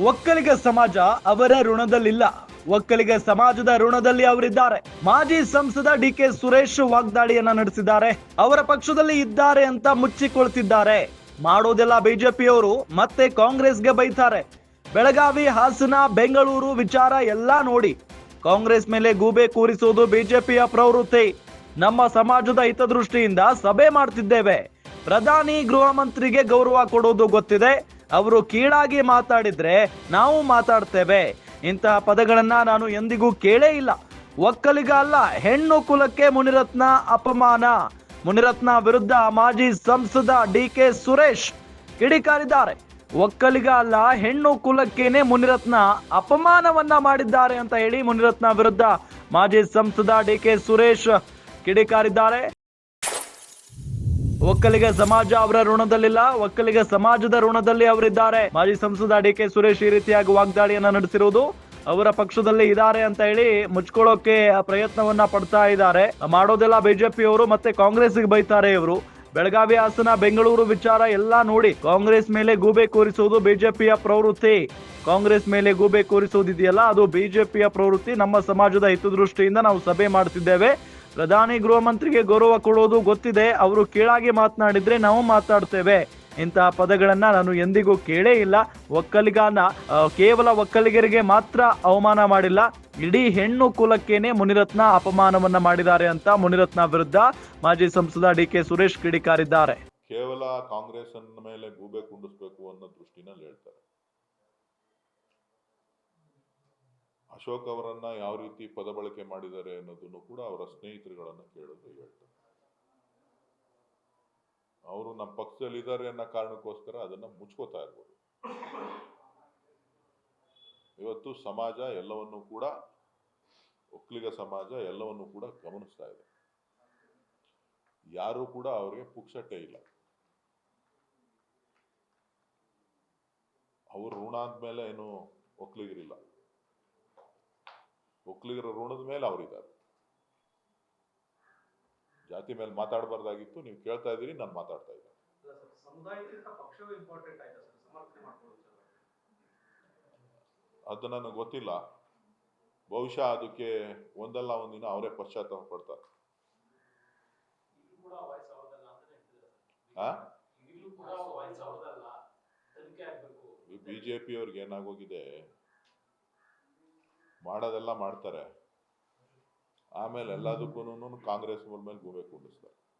ಒಕ್ಕಲಿಗ ಸಮಾಜ ಅವರ ಋಣದಲ್ಲಿಲ್ಲ. ಒಕ್ಕಲಿಗ ಸಮಾಜದ ಋಣದಲ್ಲಿ ಅವರಿದ್ದಾರೆ. ಮಾಜಿ ಸಂಸದ ಡಿ ಕೆ ಸುರೇಶ್ ವಾಗ್ದಾಳಿಯನ್ನ ನಡೆಸಿದ್ದಾರೆ. ಅವರ ಪಕ್ಷದಲ್ಲಿ ಇದ್ದಾರೆ ಅಂತ ಮುಚ್ಚಿಕೊಳ್ತಿದ್ದಾರೆ. ಮಾಡೋದೆಲ್ಲ ಬಿಜೆಪಿಯವರು, ಮತ್ತೆ ಕಾಂಗ್ರೆಸ್ಗೆ ಬೈತಾರೆ. ಬೆಳಗಾವಿ, ಹಾಸನ, ಬೆಂಗಳೂರು ವಿಚಾರ ಎಲ್ಲಾ ನೋಡಿ. ಕಾಂಗ್ರೆಸ್ ಮೇಲೆ ಗೂಬೆ ಕೂರಿಸುವುದು ಬಿಜೆಪಿಯ ಪ್ರವೃತ್ತಿ. ನಮ್ಮ ಸಮಾಜದ ಹಿತದೃಷ್ಟಿಯಿಂದ ಸಭೆ ಮಾಡ್ತಿದ್ದೇವೆ. ಪ್ರಧಾನಿ ಗೃಹ ಮಂತ್ರಿಗೆ ಗೌರವ ಕೊಡೋದು ಗೊತ್ತಿದೆ. ಅವರು ಕೀಳಾಗಿ ಮಾತಾಡಿದ್ರೆ ನಾವು ಮಾತಾಡ್ತೇವೆ. ಇಂತಹ ಪದಗಳನ್ನ ನಾನು ಎಂದಿಗೂ ಕೇಳೇ ಇಲ್ಲ. ಒಕ್ಕಲಿಗ ಅಲ್ಲ, ಹೆಣ್ಣು ಕುಲಕ್ಕೆ ಮುನಿರತ್ನ ಅಪಮಾನ. ಮುನಿರತ್ನ ವಿರುದ್ಧ ಮಾಜಿ ಸಂಸದ ಡಿ ಕೆ ಸುರೇಶ್ ಕಿಡಿಕಾರಿದ್ದಾರೆ. ಒಕ್ಕಲಿಗ ಅಲ್ಲ, ಹೆಣ್ಣು ಕುಲಕ್ಕೇನೆ ಮುನಿರತ್ನ ಅಪಮಾನವನ್ನ ಮಾಡಿದ್ದಾರೆ ಅಂತ ಹೇಳಿ ಮುನಿರತ್ನ ವಿರುದ್ಧ ಮಾಜಿ ಸಂಸದ ಡಿ ಕೆ ಸುರೇಶ್ ಕಿಡಿಕಾರಿದ್ದಾರೆ. ಒಕ್ಕಲಿಗ ಸಮಾಜ ಅವರ ಋಣದಲ್ಲಿಲ್ಲ, ಒಕ್ಕಲಿಗ ಸಮಾಜದ ಋಣದಲ್ಲಿ ಅವರಿದ್ದಾರೆ. ಮಾಜಿ ಸಂಸದ ಡಿ ಕೆ ಸುರೇಶ್ ಈ ರೀತಿಯಾಗಿ ವಾಗ್ದಾಳಿಯನ್ನ ನಡೆಸಿರುವುದು ಅವರ ಪಕ್ಷದಲ್ಲಿ ಇದ್ದಾರೆ ಅಂತ ಹೇಳಿ ಮುಚ್ಕೊಳ್ಳೋಕೆ ಪ್ರಯತ್ನವನ್ನ ಪಡ್ತಾ ಇದ್ದಾರೆ. ಮಾಡೋದೆಲ್ಲ ಬಿಜೆಪಿಯವರು ಮತ್ತೆ ಕಾಂಗ್ರೆಸ್ಗೆ ಬೈತಾರೆ ಇವರು. ಬೆಳಗಾವಿ ಹಾಸನ, ಬೆಂಗಳೂರು ವಿಚಾರ ಎಲ್ಲಾ ನೋಡಿ ಕಾಂಗ್ರೆಸ್ ಮೇಲೆ ಗೂಬೆ ಕೂರಿಸುವುದು ಬಿಜೆಪಿಯ ಪ್ರವೃತ್ತಿ. ಕಾಂಗ್ರೆಸ್ ಮೇಲೆ ಗೂಬೆ ಕೂರಿಸುವುದಿದೆಯಲ್ಲ, ಅದು ಬಿಜೆಪಿಯ ಪ್ರವೃತ್ತಿ. ನಮ್ಮ ಸಮಾಜದ ಹಿತದೃಷ್ಟಿಯಿಂದ ನಾವು ಸಭೆ ಮಾಡ್ತಿದ್ದೇವೆ. ಪ್ರಧಾನಿ ಗೃಹ ಮಂತ್ರಿಗೆ ಗೌರವ ಕೊಡೋದು ಗೊತ್ತಿದೆ. ಅವರು ಕೀಳಾಗಿ ಮಾತನಾಡಿದ್ರೆ ನಾವು ಮಾತಾಡ್ತೇವೆ ಇಂತಹ ಪದಗಳನ್ನ ನಾನು ಎಂದಿಗೂ ಕೇಳೇ ಇಲ್ಲ. ಒಕ್ಕಲಿಗನ ಕೇವಲ ಒಕ್ಕಲಿಗರಿಗೆ ಮಾತ್ರ ಅವಮಾನ ಮಾಡಿಲ್ಲ. ಇಡೀ ಹೆಣ್ಣು ಕುಲಕ್ಕೇನೆ ಮುನಿರತ್ನ ಅಪಮಾನವನ್ನ ಮಾಡಿದ್ದಾರೆ ಅಂತ ಮುನಿರತ್ನ ವಿರುದ್ಧ ಮಾಜಿ ಸಂಸದ ಡಿ ಕೆ ಸುರೇಶ್ ಕಿಡಿಕಾರಿದ್ದಾರೆ. ಕೇವಲ ಕಾಂಗ್ರೆಸ್ ಮೇಲೆ ಗೂಬೆ ಕುಂಡಿಸಬೇಕು ಅನ್ನೋ ದೃಷ್ಟಿನಲ್ಲಿ ಹೇಳ್ತಾರೆ. ಅಶೋಕ್ ಅವರನ್ನ ಯಾವ ರೀತಿ ಪದ ಬಳಕೆ ಮಾಡಿದ್ದಾರೆ ಅನ್ನೋದನ್ನು ಕೂಡ ಅವರ ಸ್ನೇಹಿತರುಗಳನ್ನ ಕೇಳೋದು ಹೇಳ್ತಾರೆ. ಅವರು ನಮ್ಮ ಪಕ್ಷದಲ್ಲಿ ಇದ್ದಾರೆ ಅನ್ನೋ ಕಾರಣಕ್ಕೋಸ್ಕರ ಅದನ್ನ ಮುಚ್ಕೋತಾ ಇರ್ಬೋದು. ಇವತ್ತು ಸಮಾಜ ಎಲ್ಲವನ್ನು ಕೂಡ, ಒಕ್ಕಲಿಗ ಸಮಾಜ ಎಲ್ಲವನ್ನು ಕೂಡ ಗಮನಿಸ್ತಾ ಇದೆ. ಯಾರು ಕೂಡ ಅವರಿಗೆ ಪುಕ್ಸಟ್ಟೆ ಇಲ್ಲ. ಅವ್ರ ಋಣ ಅಂದ್ಮೇಲೆ ಏನು ಒಕ್ಕಲಿಗರಿಲ್ಲ. ಒಕ್ಕಲಿಗರ ಋಣದ ಮೇಲೆ ಅವರಿದ್ದಾರೆ ಜಾತಿ ಮೇಲೆ ಮಾತಾಡಬಾರ್ದಾಗಿತ್ತು ನೀವು ಕೇಳ್ತಾ ಇದ್ದೀರಿ ನಾನು ಮಾತಾಡ್ತಾ ಇದ್ದೀನಿ. ಅದು ನನಗೆ ಗೊತ್ತಿಲ್ಲ. ಬಹುಶಃ ಅದಕ್ಕೆ ಒಂದಲ್ಲ ಒಂದಿನ ಅವರೇ ಪಶ್ಚಾತ್ತಾಪ ಪಡ್ತಾರೆ. ಈಗಲೂ ಕೂಡ ವಾಯ್ಸ್ ಅವ್ರದಲ್ಲ ಅಂತಾನೆ ಹೇಳ್ತಿದ್ದಾರೆ ಆ? ಸರ್ ಕೂಡ ವಾಯ್ಸ್ ಅವ್ರದಲ್ಲ ತನಿಖೆ ಆಗ್ಬೇಕು. ಬಿ ಜೆ ಪಿಯವ್ರಿಗೆ ಏನಾಗೋಗಿದೆ? ಮಾಡೋದೆಲ್ಲ ಮಾಡ್ತಾರೆ. ಆಮೇಲೆ ಎಲ್ಲದಕ್ಕೂ ಕಾಂಗ್ರೆಸ್ ಮೇಲೆ ಗೂಬೆ ಕುಂಡಿಸ್ತಾರೆ.